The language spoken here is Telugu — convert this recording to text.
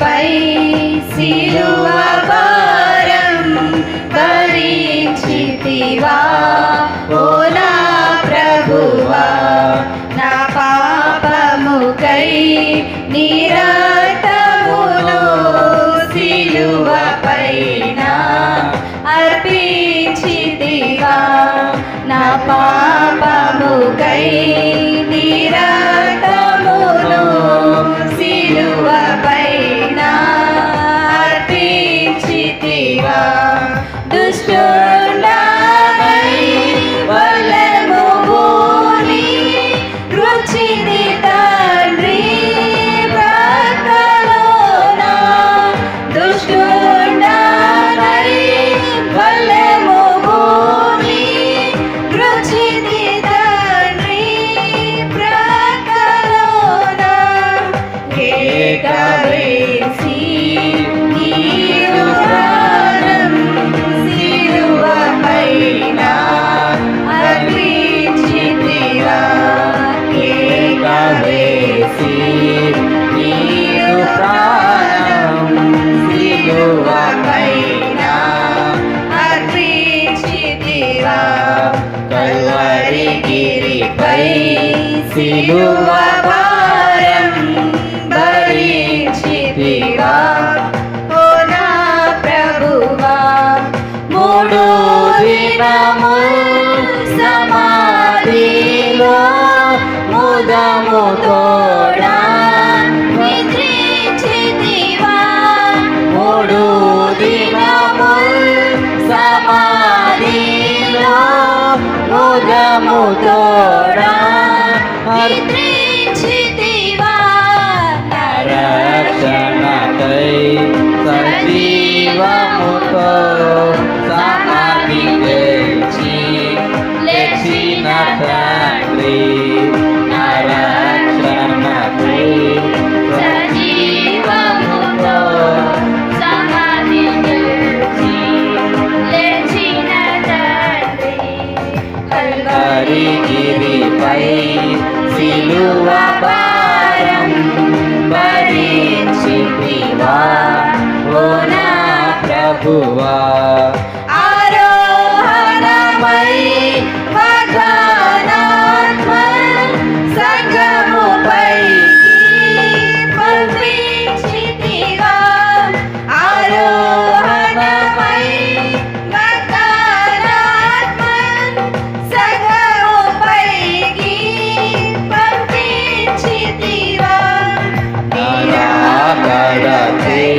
పై సిలువ భారం భరించితివా ఓ నా ప్రభువా నా పాపముకై నిరతములో సిలువ పైన అర్పించితివా? నా పాపముకై నిరత సిలువ భరించితివా ఓ నా ప్రభువా మూడు దినము సమాధిలో ముదము తోడా సజీవముతో సమాధి తెచ్చి లేచిన తండ్రి నరక్షణకై సజీవముతో సమాధి తెచ్చి లేచిన తండ్రి హరిగిరిపై సిలువ భారం. Radha Radha Radha